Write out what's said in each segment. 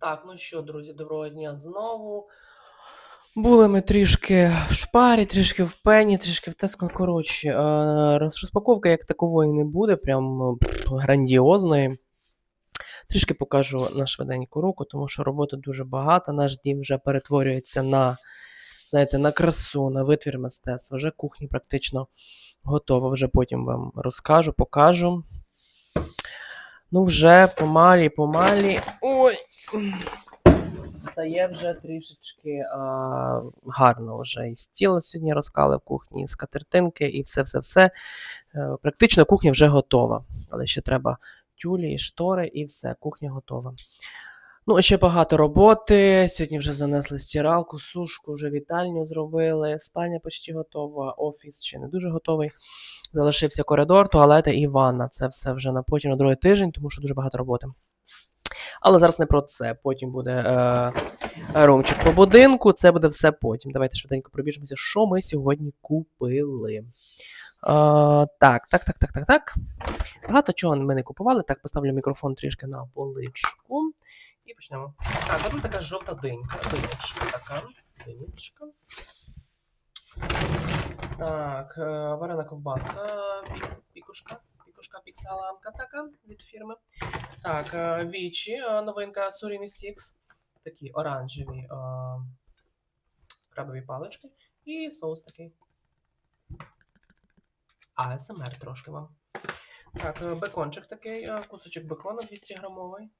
Так, ну що, друзі, доброго дня знову. Були ми трішки в шпарі, трішки в пені, трішки в теско. Коротше, е, розпаковка як такової не буде, прям е, грандіозної. Трішки покажу на швиденьку руку, тому що роботи дуже багато. Наш дім вже перетворюється на, знаєте, на красу, на витвір мистецтва. Вже кухня практично готова. Вже потім вам розкажу, покажу. Ну, вже помалі, помалі. Ой. Стає вже трішечки а, гарно вже і стіл сьогодні розкали в кухні, і скатертинки, і все-все-все. Е, Практично кухня вже готова. Але ще треба тюлі, і штори, і все, кухня готова. Ну, ще багато роботи. Сьогодні вже занесли стиралку, сушку, вже вітальню зробили, спальня почти готова, офіс ще не дуже готовий. Залишився коридор, туалети і ванна. Це все вже на потім на другий тиждень, тому що дуже багато роботи. Але зараз не про це. Потім буде е, румчик по будинку. Це буде все потім. Давайте швиденько пробіжимося, що ми сьогодні купили. Е, так, так, так, так, так, так. Багато чого ми не купували. Так, поставлю мікрофон трішки на поличку. І почнемо. Так, а тут така жовта динька. Динячка така. Динячка. Так, е, варена ковбаска, пікушка, пікушка, піксаламка така від фірми. Так, е, вічі, е, новинка Surimi Sticks. Такі оранжеві е, крабові палички. І соус такий. АСМР трошки вам. Так, бекончик такий, кусочок бекона 200 грамовий.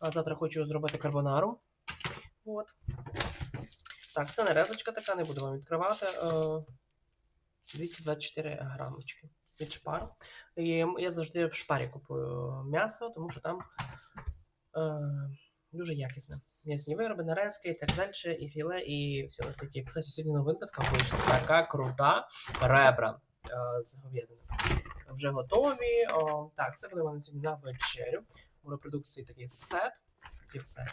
А завтра хочу зробити карбонару. От. Так, це нарезочка така, не буду вам відкривати. Е, 224 грамочки від шпару. І я завжди в шпарі купую м'ясо, тому що там е, дуже якісне. М'ясні вироби, нарезки і так далі, і філе, і все на світі. Кстати, сьогодні новинка така вийшла. Така крута ребра е, з говядини. Вже готові. О, так, це буде мене сьогодні на вечерю. У репродукції такий сет. І все.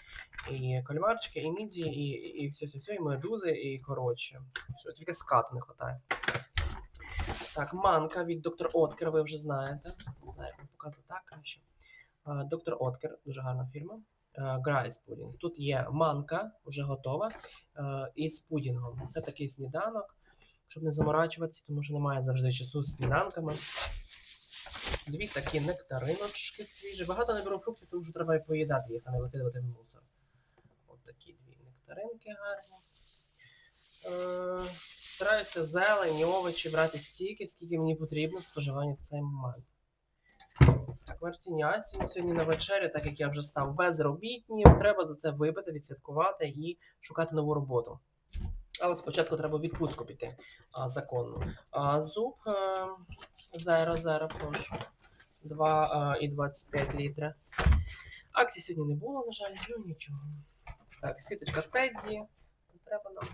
І кальмарчики, і міді, і, і все, все, все, і медузи, і коротше. Все, тільки скату не вистачає. Так, манка від доктор Откер, ви вже знаєте. Не знаю, як показати так краще. Доктор Откер, дуже гарна фірма. Грайс пудінг. Тут є манка, вже готова, із пудінгом. Це такий сніданок, щоб не заморачуватися, тому що немає завжди часу з сніданками. Дві такі нектариночки свіжі. Багато не беру фруктів, тому що треба поїдати їх, а не викидувати в мусор. От такі дві нектаринки гарні. Е, Стараюся зелень, овочі брати стільки, скільки мені потрібно споживання в цей момент. Так, сьогодні на вечері, так як я вже став безробітнім, треба за це випити, відсвяткувати і шукати нову роботу. Але спочатку треба відпустку піти а, законно. А, зуб е, Zero Zero, прошу. 2,25 літра. Акцій сьогодні не було, на жаль, ну нічого. Так, сіточка Тедді. Треба нам.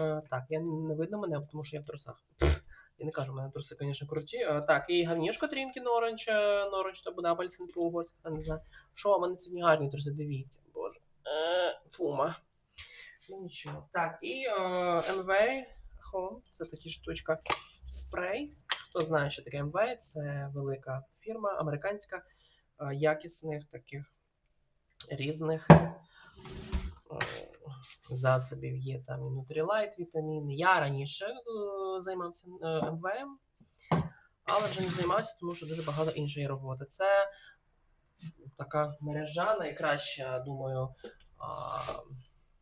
Е, так, я не видно мене, тому що я в трусах. Я не кажу, у мене труси, звісно, круті. Е, так, і гавнішко Трінкін Оранж, Оранж, то буде апельсин по угорськи не знаю. Що, у мене сьогодні гарні труси, дивіться, боже. Е, фума. Ну нічого. Так, і е, MV Home, це така штучка. Спрей. Хто знає, що таке MV, це велика фірма, американська, е, якісних таких різних е, засобів. Є там і Nutrilite вітаміни. Я раніше е, займався МВМ, але вже не займався, тому що дуже багато іншої роботи. Це така мережа найкраща, думаю,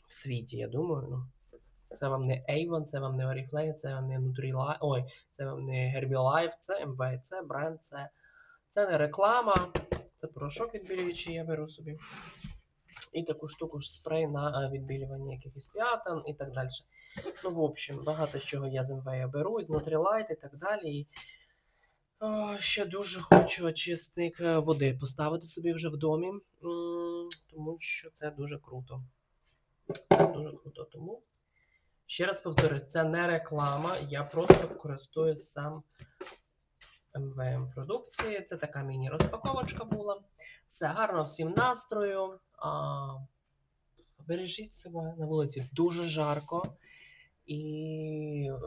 в світі, я думаю. Ну. Це вам не Avon, це вам не Oriflame, це вам не Nutrilite, ой, це вам не Herbalife, це МВ, це бренд, це, це не реклама, це порошок відбілюючий, я беру собі. І таку штуку ж спрей на відбілювання якихось п'ятен і так далі. Ну, в общем, багато чого я з МВ беру, з Nutrilite і так далі. І, о, ще дуже хочу очисник е, води поставити собі вже в домі, тому що це дуже круто. Дуже круто. Тому ще раз повторюю, це не реклама, я просто користуюсь сам МВМ продукції. Це така міні-розпаковочка була. Все гарно, всім настрою. А, бережіть себе на вулиці дуже жарко. І е,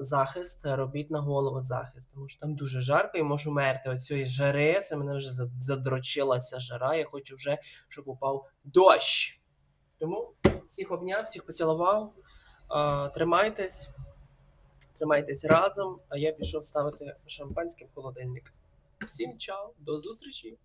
захист робіть на голову захист, тому що там дуже жарко і можу мерти від цієї жари. Це мене вже задрочилася жара. Я хочу вже, щоб упав дощ. Тому всіх обняв, всіх поцілував. Тримайтесь, тримайтесь разом, а я пішов ставити шампанське в холодильник. Всім чао, до зустрічі!